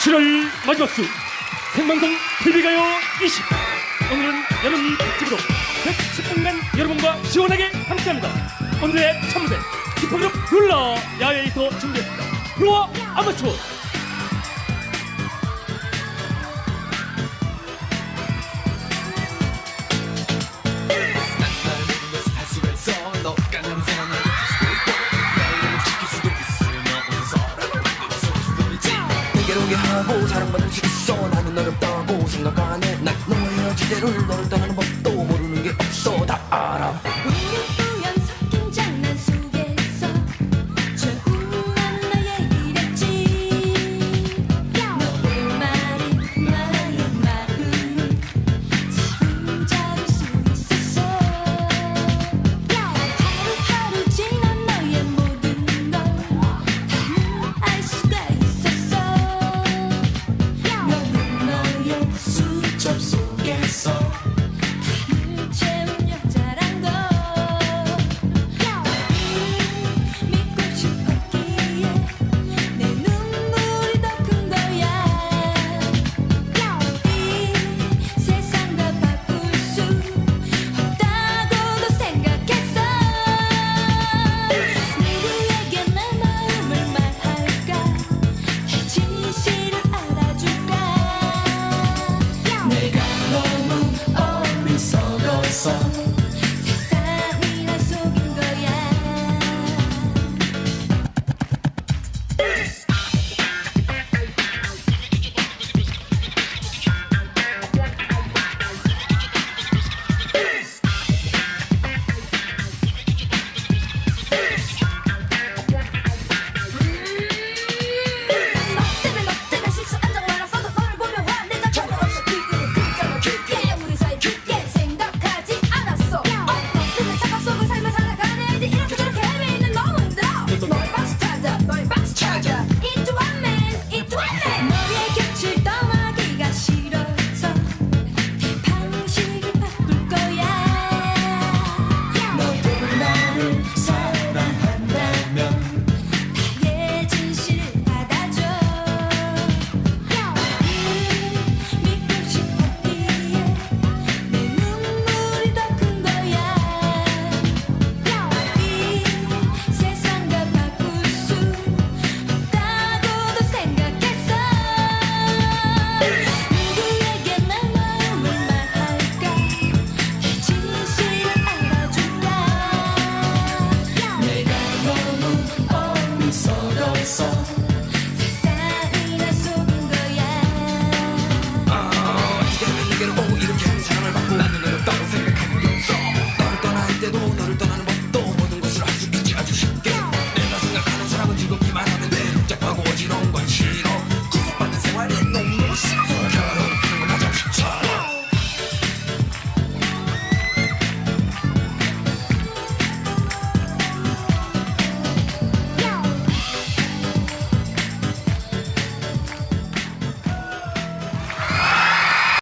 7월 마지막 주 생방송 TV가요 20 오늘은 여름 특집으로 110분간 여러분과 시원하게 함께합니다. 오늘의 첫 무대 슈퍼그룹 룰러 야외에서 준비했습니다. 룰러 아마추어 뭐 사랑받을 수 있어? 나는 너를 떠고 생각하네 난 너의 지대를 너를 떠나는 법